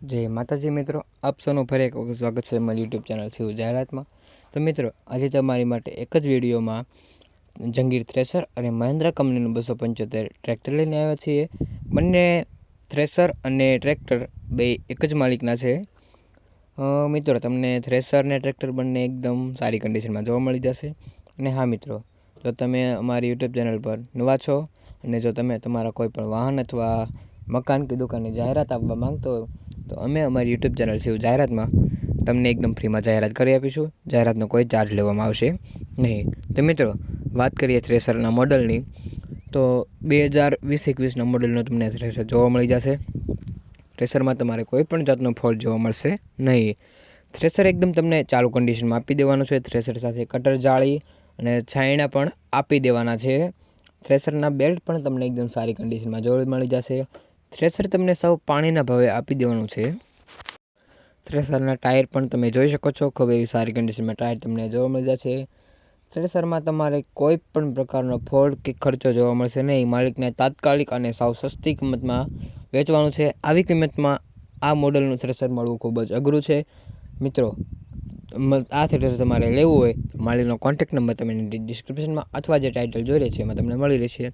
જય માતાજી મિત્રો, આપ સૌનું ફરી એક વખત સ્વાગત છે મારી યુટ્યુબ ચેનલ છે જાહેરાતમાં. તો મિત્રો, આજે તમારી માટે એક જ વિડીયોમાં જંગીર થ્રેસર અને મહિન્દ્રા કંપનીનું બસો પંચોતેર ટ્રેક્ટર લઈને આવ્યા છીએ. બંને થ્રેસર અને ટ્રેક્ટર બે એક જ માલિકના છે. મિત્રો, તમને થ્રેસર અને ટ્રેક્ટર બંને એકદમ સારી કન્ડિશનમાં જોવા મળી જશે. અને હા, મિત્રો, જો તમે અમારી યુટ્યુબ ચેનલ પર નવા છો અને જો તમે તમારા કોઈ પણ વાહન અથવા મકાન કે દુકાનની જાહેરાત આપવા માંગતો હો તો અમે અમારી યુટ્યુબ ચેનલ છે જાહેરાતમાં તમને એકદમ ફ્રીમાં જાહેરાત કરી આપીશું. જાહેરાતનો કોઈ ચાર્જ લેવામાં આવશે નહીં. તો મિત્રો, વાત કરીએ થ્રેસરના મોડલની. તો બે હજાર વીસ એકવીસના મોડલનો તમને થ્રેસર જોવા મળી જશે. થ્રેસરમાં તમારે કોઈ પણ જાતનો ફોલ્ટ જોવા મળશે નહીં. થ્રેસર એકદમ તમને ચાલુ કન્ડિશનમાં આપી દેવાનું છે. થ્રેસર સાથે કટર જાળી અને છાંયણા પણ આપી દેવાના છે. થ્રેસરના બેલ્ટ પણ તમને એકદમ સારી કન્ડિશનમાં જોવા મળી જશે. થ્રેસર તમને સૌ પાણીના ભાવે આપી દેવાનું છે. થ્રેસરના ટાયર પણ તમે જોઈ શકો છો. ખૂબ એવી સારી કન્ડિશનમાં ટાયર તમને જોવા મળી છે. થ્રેસરમાં તમારે કોઈ પણ પ્રકારનો ફોલ્ટ કે ખર્ચો જોવા મળશે નહીં. માલિકને તાત્કાલિક અને સાવ સસ્તી કિંમતમાં વેચવાનું છે. આવી કિંમતમાં આ મોડલનું થ્રેસર મળવું ખૂબ જ અઘરું છે. મિત્રો આ થ્રેસર તમારે લેવું હોય તો માલિકનો કોન્ટેક્ટ નંબર તમને ડિસ્ક્રિપ્શનમાં અથવા જે ટાઇટલ જોઈ રહી છે એમાં તમને મળી રહેશે.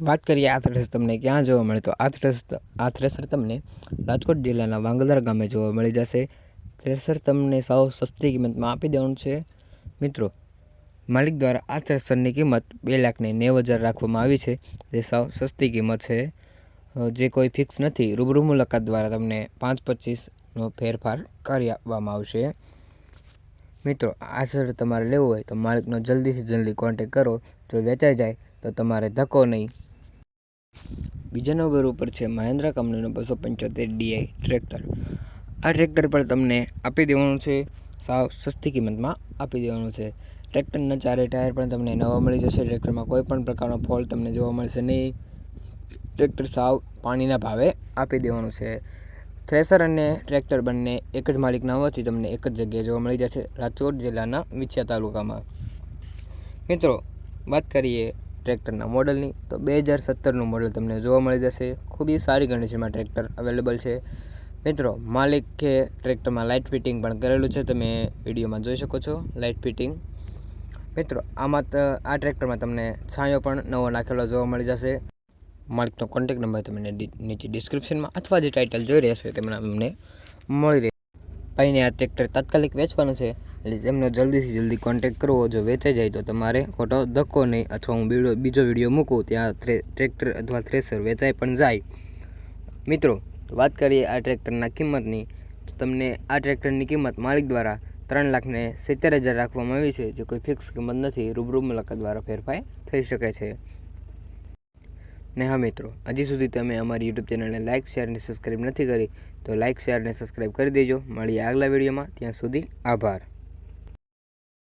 વાત કરીએ આ થ્રેસર તમને, ક્યાં જોવા મળે તો આ થ્રેસર આ થ્રેસર તમને રાજકોટ જિલ્લાના વાંગલદાર ગામે જોવા મળી જશે. થ્રેસર તમને સાવ સસ્તી કિંમતમાં આપી દેવાનું છે. મિત્રો, માલિક દ્વારા આ થ્રેસરની કિંમત બે લાખને નેવ હજાર રાખવામાં આવી છે. જે સાવ સસ્તી કિંમત છે. જે કોઈ ફિક્સ નથી, રૂબરૂ મુલાકાત દ્વારા તમને પાંચ પચીસનો ફેરફાર કરી આપવામાં આવશે. મિત્રો આ સર તમારે લેવું હોય તો માલિકનો જલ્દીથી જલ્દી કોન્ટેક કરો. જો વેચાઈ જાય તો તમારે ધક્કો નહીં. બીજા નંબર ઉપર છે મહિન્દ્રા કંપનીનું બસો પંચોતેર ડીઆઈ ટ્રેક્ટર. આ ટ્રેક્ટર પણ તમને આપી દેવાનું છે, સાવ સસ્તી કિંમતમાં આપી દેવાનું છે. ટ્રેક્ટરના ચારે ટાયર પણ તમને નવા મળી જશે, ટ્રેક્ટરમાં કોઈ પણ પ્રકારનો ફોલ્ટ તમને જોવા મળશે નહીં. ટ્રેક્ટર સાવ પાણીના ભાવે આપી દેવાનું છે. થ્રેસર અને ટ્રેક્ટર બંને એક જ માલિકના હોવાથી તમને એક જ જગ્યાએ જોવા મળી જશે, રાજકોટ જિલ્લાના વિછિયા તાલુકામાં. મિત્રો, વાત કરીએ ટ્રેક્ટરના મોડલની. તો બે હજાર સત્તરનું મોડલ તમને જોવા મળી જશે. ખૂબ સારી કન્ડિશનમાં ટ્રેક્ટર અવેલેબલ છે. મિત્રો, માલિકે ટ્રેક્ટરમાં લાઇટ ફિટિંગ પણ કરેલું છે. તમે વિડીયોમાં જોઈ શકો છો લાઇટ ફિટિંગ મિત્રો, આમાં તો, આ ટ્રેક્ટરમાં તમને છાંયો પણ નવો નાખેલો જોવા મળી જશે. માલિકનો કોન્ટેક નંબર તમને નીચે ડિસ્ક્રિપ્શનમાં અથવા જે ટાઇટલ જોઈ રહ્યા છો, તેમાં અમને મળી રહે અહીંને આ ટ્રેક્ટર તાત્કાલિક વેચવાનું છે. એટલે તેમનો જલ્દીથી જલ્દી કોન્ટેક કરવો જો વેચાઈ જાય તો તમારે ખોટો ધક્કો નહીં અથવા હું બીજો બીજો વીડિયો મૂકું, ત્યાં ટ્રેક્ટર અથવા થ્રેસર વેચાઈ પણ જાય. મિત્રો, વાત કરીએ આ ટ્રેક્ટરના કિંમતની તમને આ ટ્રેક્ટરની કિંમત માલિક દ્વારા ત્રણ લાખને સિત્તેર હજાર રાખવામાં આવી છે, જે કોઈ ફિક્સ કિંમત નથી, રૂબરૂ મુલાકાત દ્વારા ફેરફાર થઈ શકે છે. ને હા, મિત્રો, હજી સુધી તમે અમારી યુટ્યુબ ચેનલને લાઇક શેર અને સબસ્ક્રાઈબ નથી કરી, તો લાઇક શેર અને સબસ્ક્રાઈબ કરી દેજો. મળીએ આગલા વિડીયોમાં, ત્યાં સુધી આભાર.